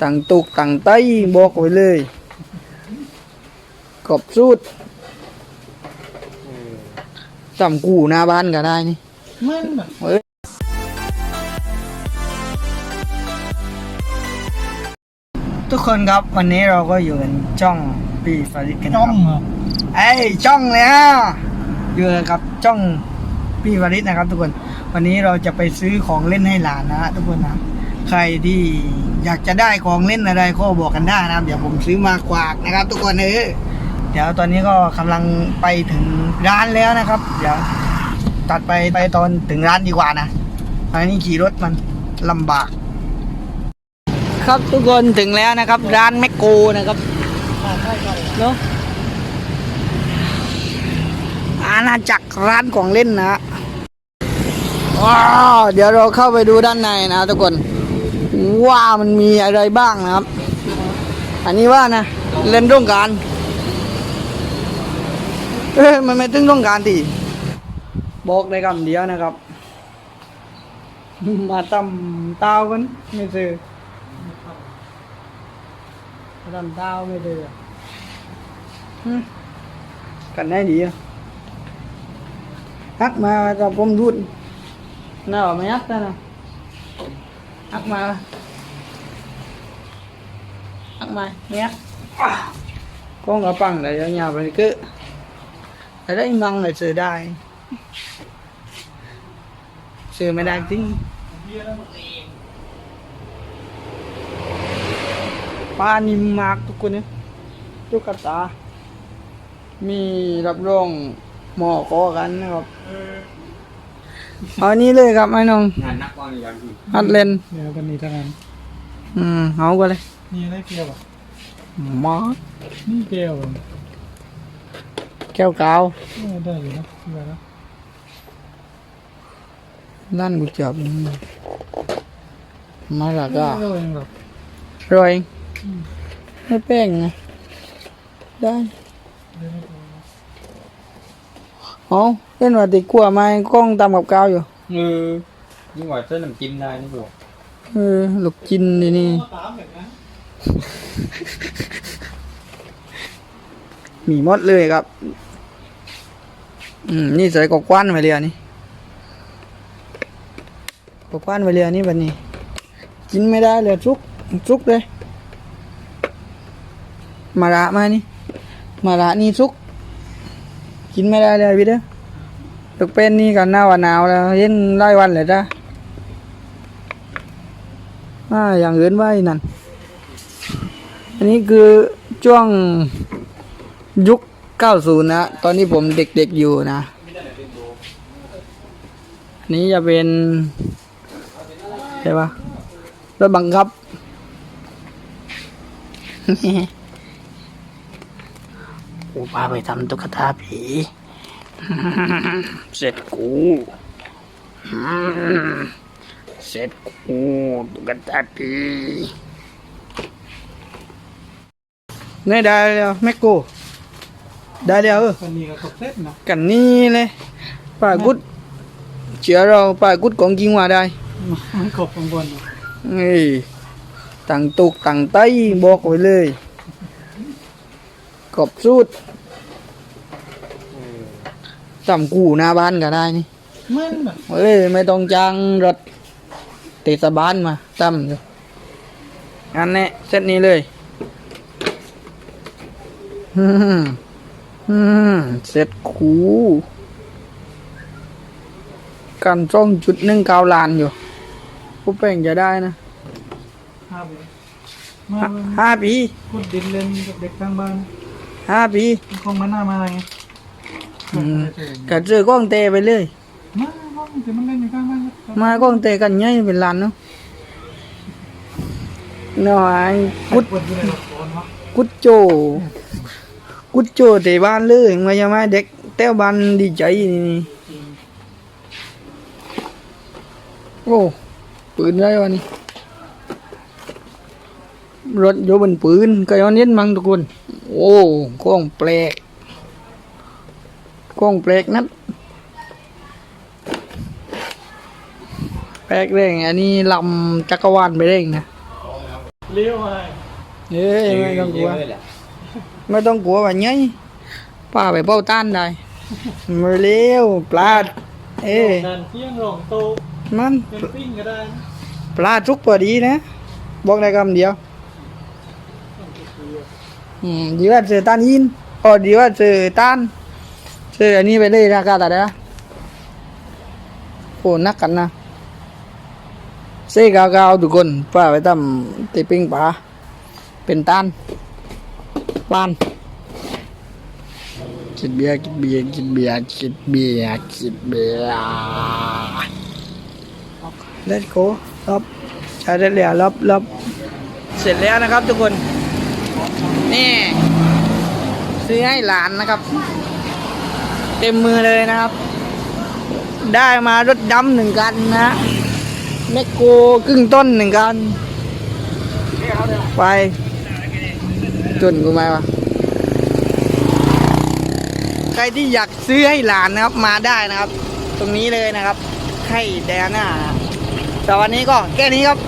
ต่างตุกต่างไต้บอกไว้เลยกบสุดจำกูหน้าบ้านก็ได้นี่มันแบบเอ้ยทุกคนครับวันนี้เราก็อยู่กันจ้องปีฟาริสกันจ้องครับเหรอไอ้ยจ้องเลยฮะอยู่กับจ้องพี่วริศนะครับ ทุกคน วันนี้เราจะไปซื้อของเล่นให้หลานนะฮะทุกคนนะ ใครที่อยากจะได้ของเล่นอะไรก็บอกกันได้นะครับ เดี๋ยวผมซื้อมากวากนะครับ ทุกคนเออเดี๋ยวตอนนี้ก็กำลังไปถึงร้านแล้วนะครับ เดี๋ยวตัดไปไปตอนถึงร้านดีกว่านะอันนี้ขี่รถมันลำบาก ครับทุกคนถึงแล้วนะครับ ร้านแมคโกนะครับเนาะอาณาจักรร้านของเล่นนะฮะว้าวเดี๋ยวเราเข้าไปดูด้านในนะทุกคน ว่ามันมีอะไรบ้างนะครับ อันนี้ว่านะ เล่นร่วมกันเอ้ยมันไม่ตึงร่วมกันทีบอกได้คำเดียวนะครับ มาตำเต้ากันไม่ซื้อมาตำเต้าไม่ซื้ออืมกัน ออกมาออกมาเนี่ยก้องกระปังเลยยาวไปก็แต่ได้มังเลยซื้อได้ซื้อไม่ได้จริงปลานิมมากทุกคนเนี่ยทุกกระตา มีรับรองหมอก็กันนะครับ เอาอันนี้เลยครับไอ้น้องงานนักบอลอย่างที่ฮัดเล่นเดี๋ยวกันนี้ทั้งนั้น อืมเอาไปเลยนี่อะไรเกลียวอะหมอนี่เกลียวอะแก้วกาวเออได้อยู่นะเดี๋ยวนะนั่นกูจับมาละก็เออยังแบบรอยไม่แป้งไงได้ เอาเล่นว่าติกลัวไหมกล้องตามกับกาวอยู่เออยิ่งกว่าเส้นน้ำจิ้มได้นี่บอกเออลูกจินนี่นี่ตามแบบนั้นมีหมดเลยครับ อืมนี่ใส่กบกว้านไปเรียนี่กบกว้านไปเรียนี่บันนี้ กินไม่ได้เลยซุกซุกเลย มาระมานี่ มาระนี่ซุก กินไม่ได้เลยพี่เด้อตกเป็นนี่กันหน้าวันหนาวแล้วเย็นไล่วันเลยจ้ะอ่าอย่างอื่นไว้นั่น อันนี้คือช่วงยุค 90 นะ ตอนนี้ผมเด็กๆอยู่นะ อันนี้จะเป็นใช่ปะรถบังคับ กูพาไปทำตุ๊กตาผี เสร็จกูอืมเสร็จกูตุ๊กตาผีนี่ได้แล้วแม่กูได้แล้วเออกันนี้ก็ตกเส้นนะกันนี่เลยปลากุดเชื่อเราปลากุดของจริงว่าได้มันกบข้างบนเอ้ยต่างตุกต่างไต้บอกไว้เลย กบสุดจำกูหน้าบ้านก็ได้นี่มันแบบเอ้ยไม่ต้องจ้างรถเทศบาลมาจำอยู่อันนี้เซตนี้เลยอืมอืมเสร็จคูกันจ้องจุดหนึ่งเกาลานอยู่ผู้แป้งจะได้นะห้าปีมาห้าห้าปีพูดดินเล่นกับเด็กข้างบ้าน ห้าปีคงมันน่ามาอะไรไงอืมกัดเจอกล้องเตะไปเลย มาว่ามันจะมันเล่นอยู่ข้างบ้านครับมากล้องเตะกันง่ายเป็นล้านเนาะน้อยกุดปวดอยู่ในรถโอนวะกุดโจ กุดโจเตะบ้านเลยมาจะมาเด็กเต้วบ้านดีใจนี่โอ้ปืนได้วะนี่รถอยู่บนปืนก็ย้อนเย็นมั้งทุกคน โอ้ก้องแปลกก้องแปลกนัดแปลกเร่งอันนี้ลำจักรวาลไปเร่งนะเลี้ยวมาเอ้ยไม่ต้องกลัวไม่ต้องกลัวว่าไงป้าไปเป้าต้านได้มาเร็วปลาดเอ้ยนั่นเที่ยงรองโตมันปิ้งก็ได้ปลาทุกพอดีนะ บอกได้คำเดียว ดีว่าเจอต้านยินอ๋อดีว่าเจอต้านเจออันนี้ไปเลยราคาแต่ละโอ้นักกันนะเซ่กาวๆทุกคนป้าไปทำตีปิ้งปลาเป็นต้านปานกินเบียร์กินเบียร์กินเบียร์กินเบียร์กินเบียร์ Let's go รับใช้ได้แล้วรับรับเสร็จแล้วนะครับทุกคน นี่ซื้อให้หลานนะครับ เต็มมือเลยนะครับ ได้มารถดำหนึ่งคันนะแมคโครครึ่งต้นหนึ่งคัน ไปจนกูไหมวะใครที่อยากซื้อให้หลานนะครับ มาได้นะครับ ตรงนี้เลยนะครับ ให้แดน่านะแต่วันนี้ก็แค่นี้ครับ